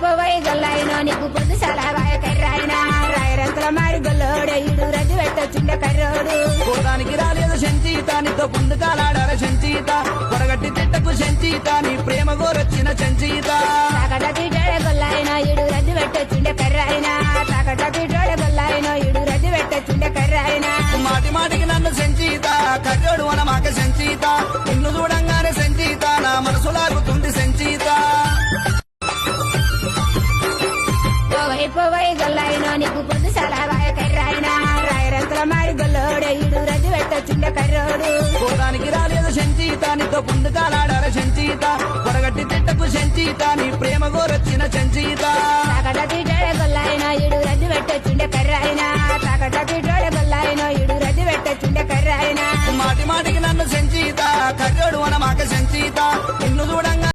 పోవై గొల్లైన నీకు పొద్దు సలవాయ కర్రాయిన రాయరంతల మారి గొల్లోడే ఇడు రద్దు పెట్టొచ్చుండే కర్రోడు. పోదానికి రాలేదు సంచీత నీతో పుందుకాలాడాల సంచీత కొరగట్టి తిట్టకు సంచీత నీ ప్రేమ గోరొచ్చిన సంచీత తాకట తీటాడే గొల్లాయిన ఇడు రద్దు పెట్టొచ్చుండే కర్రాయిన తాకట తీటాడే గొల్లాయిన ఇడు రద్దు పెట్టొచ్చుండే కర్రాయిన మాటి మాటికి నన్ను సంచీత కర్రోడు మన మాక సంచీత నిన్ను చూడంగానే అయిపోయి గొల్లైన నీకు పొద్దు సలహాయ రాయ రాయరంతుల మారి గొల్లోడే ఇడు రజు పెట్టొచ్చుండే కర్రోడు పోదానికి రాలేదు సంచీత నీతో పొందుకాలాడాల సంచీత పొరగట్టి తిట్టపు సంచీత నీ ప్రేమ గోరొచ్చిన సంచీత తాకట తిట్టాడే గొల్లైన ఇడు రజు పెట్టొచ్చుండే కర్రాయనా తాకట తిట్టాడే గొల్లైన ఇడు రజు పెట్టొచ్చుండే కర్రాయనా మాటి మాటికి నన్ను సంచీత కర్రోడు మన మాక సంచీత